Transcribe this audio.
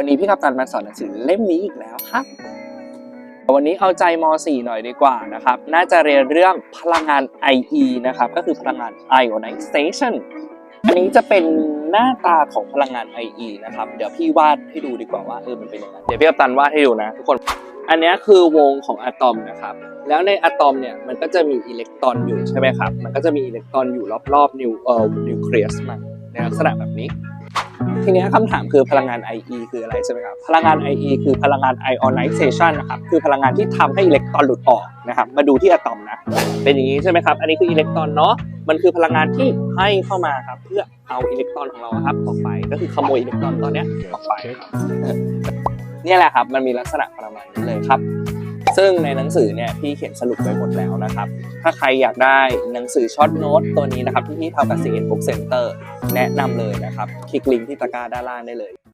วันนี้พี่กัปตันมาสอนหนังสือเล่มนี้อีกแล้วครับ วันนี้เอาใจม .4 หน่อยดีกว่านะครับ น่าจะเรียนเรื่องพลังงาน IE นะครับ ก็คือพลังงาน ionization อันนี้จะเป็นหน้าตาของพลังงาน IE นะครับ เดี๋ยวพี่วาดให้ดูดีกว่าว่าเออมันเป็นยังไง เดี๋ยวพี่กัปตันวาดให้ดูนะทุกคน อันนี้คือวงของอะตอมนะครับ แล้วในอะตอมเนี่ยมันก็จะมีอิเล็กตรอนอยู่ใช่ไหมครับ มันก็จะมีอิเล็กตรอนอยู่รอบๆนิวเอ่อนิวเคลียสมันในลักษณะแบบนี้ ทีนี้คำถามคือพลังงาน IE คืออะไรใช่ไหมครับ พลังงาน IE คือพลังงาน ionization นะครับ คือพลังงานที่ทำให้อิเล็กตรอนหลุดออกนะครับ มาดูที่อะตอมนะ เป็นอย่างนี้ใช่ไหมครับ อันนี้คืออิเล็กตรอนเนาะ มันคือพลังงานที่ให้เข้ามาครับ เพื่อเอาอิเล็กตรอนของเราครับออกไป ก็คือขโมยอิเล็กตรอนตอนนี้ออกไปครับเนี่ยแหละครับ มันมีลักษณะประมาณนี้เลยครับ ซึ่งในหนังสือเนี่ยพี่เขียนสรุปไว้หมดแล้วนะครับ ถ้าใครอยากได้หนังสือช็อตโน้ตตัวนี้นะครับที่พี่ทำกับ CN Book Center แนะนำเลยนะครับ คลิกลิงก์ที่ตะกร้าด้านล่างได้เลย